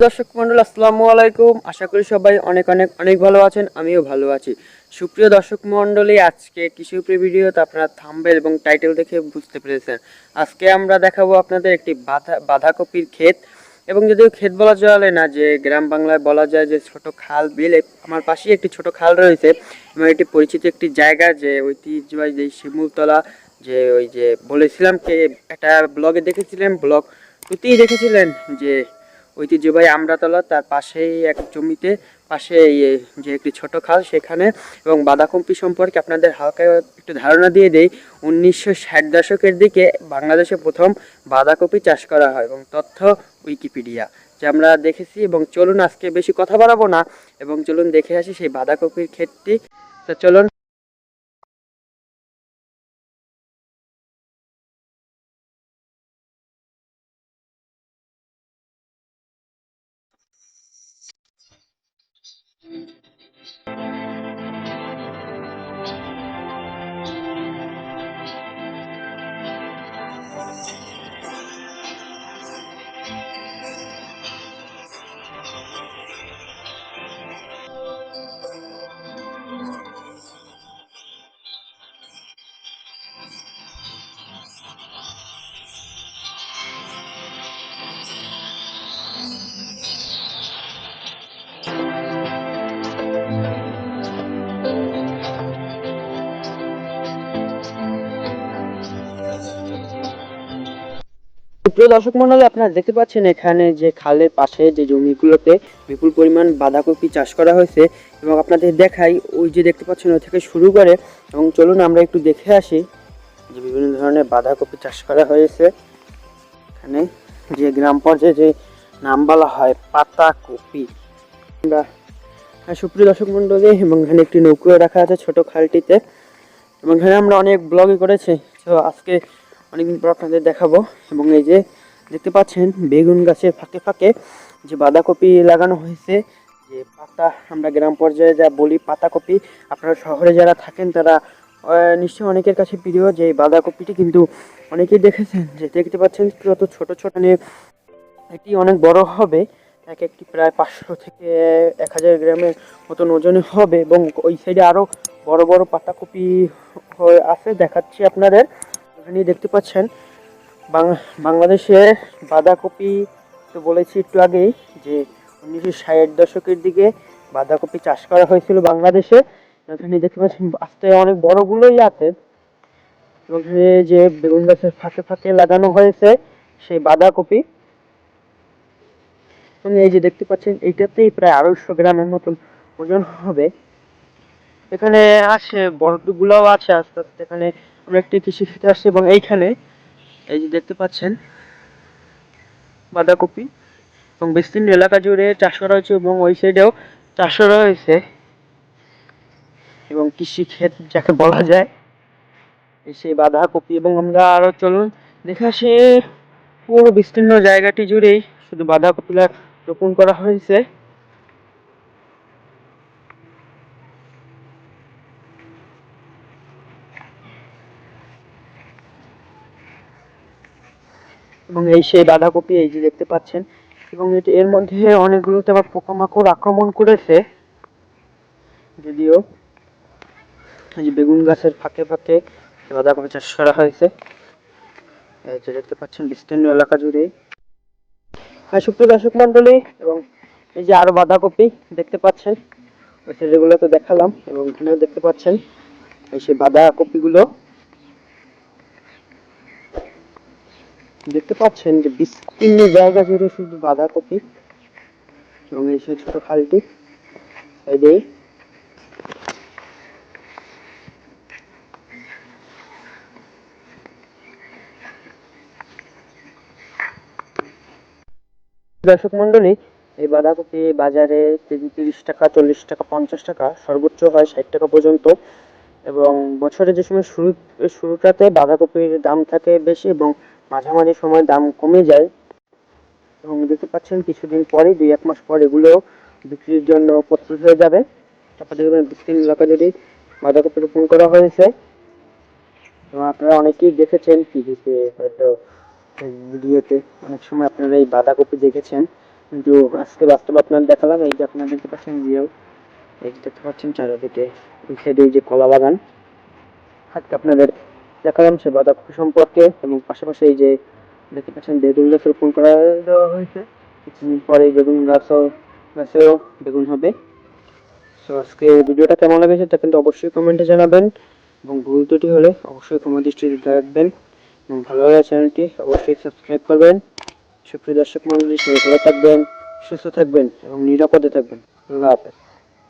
দর্শক মন্ডল, আসসালামু আলাইকুম। আশা করি সবাই অনেক অনেক অনেক ভালো আছেন, আমিও ভালো আছি। সুপ্রিয় দর্শক মন্ডলী, আজকে কৃষি উপরে ভিডিওতে আপনারা থাম্বেল এবং টাইটেল দেখে বুঝতে পেরেছেন। আজকে আমরা দেখাবো আপনাদের একটি বাঁধা, বাঁধাকপির ক্ষেত। এবং যদিও ক্ষেত বলা চলে না, যে গ্রাম বাংলায় বলা যায় যে ছোট খাল বিল আমার পাশেই একটি ছোট খাল রয়েছে। এবং এটি পরিচিত একটি জায়গা, যে ঐতিহ্যবাহী যে শিমুলতলা, যে ওই যে বলেছিলাম কে, একটা ব্লগে দেখেছিলেন, ব্লগ প্রতিই দেখেছিলেন যে ঐতিহ্যবাহী আমরাতলা তার পাশেই এক জমিতে, পাশে যে একটি ছোট খাল সেখানে এবং বাঁধাকপি সম্পর্কে আপনাদের হালকা একটু ধারণা দিয়ে দেই, উনিশশো ষাট দশকের দিকে বাংলাদেশে প্রথম বাঁধাকপি চাষ করা হয় এবং তথ্য উইকিপিডিয়া, যে আমরা দেখেছি এবং চলুন আজকে বেশি কথা বাড়াবো না এবং চলুন দেখে আসি সেই বাঁধাকপির ক্ষেতটি। তো চলুন প্রিয় দর্শক মন্ডলী, আপনারা দেখতে পাচ্ছেন এখানে যে খালের পাশে যে জমিগুলোতে বিপুল পরিমাণ বাঁধাকপি চাষ করা হয়েছে এবং আপনাদের দেখাই, ওই যে দেখতে পাচ্ছেন ওই থেকে শুরু করে। এবং চলুন আমরা একটু দেখে আসি। যে বিভিন্ন ধরনের বাঁধাকপি চাষ করা হয়েছে। এখানে যে গ্রাম পর্যায়ে যে নাম বলা হয় পাতা কপি আমরা সুপ্রিয় দর্শক মন্ডলী এবং এখানে একটি নৌকো রাখা আছে ছোট খালটিতে। এবং এখানে আমরা অনেক ব্লগই করেছি। তো আজকে অনেকদিন পর আপনাদের দেখাবো। এবং এই যে দেখতে পাচ্ছেন, বেগুন গাছের ফাঁকে ফাঁকে যে বাঁধাকপি লাগানো হয়েছে, যে পাতা, আমরা গ্রাম পর্যায়ে যা বলি পাতাকপি, আপনারা শহরে যারা থাকেন তারা নিশ্চয়ই অনেকের কাছে প্রিয় যে বাঁধাকপিটি, কিন্তু অনেকেই দেখেছেন যে দেখতে পাচ্ছেন কত ছোট ছোট নিয়ে এটি অনেক বড় হবে। এক একটি প্রায় পাঁচশো থেকে এক হাজার গ্রামের মতন ওজনে হবে এবং ওই সাইডে আরও বড় বড় পাতাকপি হয়ে আছে, দেখাচ্ছি আপনাদের। এখানে দেখতে পাচ্ছেন বাংলাদেশে বাঁধাকপি তো বলেছি একটু আগেই যে উনিশশো ষাট দশকের দিকে বাঁধাকপি চাষ করা হয়েছিল বাংলাদেশে। এখানে দেখতে পাচ্ছেন, আস্তে অনেক বড়গুলোই আছে। যে বেগুন গাছের ফাঁকে ফাঁকে লাগানো হয়েছে, সেই বাঁধাকপি। এই যে দেখতে পাচ্ছেন, এইটাতেই প্রায় আড়াইশো গ্রামের মতন ওজন হবে। এখানে আসে বরফগুলোও আছে আস্তে আস্তে। এখানে আমরা একটি কৃষি খেতে আসছি এবং এইখানে এই যে দেখতে পাচ্ছেন, বাঁধাকপি। এবং বিস্তীর্ণ এলাকা জুড়ে চাষ করা হয়েছে এবং ওই সাইডেও চাষ করা হয়েছে এবং কৃষি ক্ষেত যাকে বলা যায় সেই বাঁধাকপি। এবং আমরা আরও চলুন, দেখে আসি পুরো বিস্তীর্ণ জায়গাটি জুড়েই শুধু বাঁধাকপি রোপণ করা হয়েছে। এবং এই সেই বাঁধাকপি এই যে দেখতে পাচ্ছেন, এবং এটি এর মধ্যে অনেকগুলোতে আবার পোকামাকড় আক্রমণ করেছে, যদিও এই যে বেগুন গাছের ফাঁকে ফাঁকে বাঁধাকপি চাষ করা হয়েছে। এই যে দেখতে পাচ্ছেন, বিস্তীর্ণ এলাকা জুড়ে। হ্যাঁ সুপ্রিয় দর্শক মন্ডলী এবং এই যে আরও বাঁধাকপি দেখতে পাচ্ছেন, ওই সেগুলো তো দেখালাম, এবং এখানেও দেখতে পাচ্ছেন, এই সেই বাঁধাকপিগুলো। দেখতে পাচ্ছেন যে বিস্তীর্ণ জায়গা জুড়ে শুধু বাঁধাকপি, এবং এই ছোট খালটি, এই দর্শক মন্ডলী এই বাঁধাকপি বাজারে তিরিশ টাকা, চল্লিশ টাকা, পঞ্চাশ টাকা সর্বোচ্চ হয় ষাট টাকা পর্যন্ত। এবং বছরের যে সময় শুরু শুরুটাতে বাঁধাকপির দাম থাকে বেশি এবং মাঝামাঝি সময় দাম কমে যায়। এবং দেখতে পাচ্ছেন কিছুদিন পরে, দুই এক মাস পর এগুলো বিক্রির জন্য প্রস্তুত হয়ে যাবে। তারপর দেখবেন বিস্তীর্ণ এলাকা যদি বাঁধাকপি রোপণ করা হয়েছে। এবং আপনারা অনেকেই দেখেছেন টিভিতে হয়তো ভিডিওতে অনেক সময় আপনারা এই বাঁধাকপি দেখেছেন। কিন্তু আজকে বাস্তব আপনার দেখালাম, এই যে আপনারা দেখতে পাচ্ছেন জিও, এই যে দেখতে পাচ্ছেন চারিদিকে ওই সাইডে এই যে কলা বাগান। আজকে আপনাদের দেখালাম সে বাঁধাকপি সম্পর্কে এবং পাশাপাশি এই যে দেখতে পাচ্ছেন বেগুন গাছ রোপণ করা দেওয়া হয়েছে। কিছুদিন পরে এই বেগুন গাছও, গাছেও বেগুন হবে। সো আজকে ভিডিওটা কেমন লেগেছে তা কিন্তু অবশ্যই কমেন্টে জানাবেন এবং ভুল ত্রুটি হলে অবশ্যই ক্ষমা দৃষ্টিতে রাখবেন ভালো লাগে চ্যানেলটি অবশ্যই সাবস্ক্রাইব করবেন। সুপ্রিয় দর্শক মন্ডলী, সবাই ভালো থাকবেন, সুস্থ থাকবেন এবং নিরাপদে থাকবেন। আল্লাহ হাফেজ।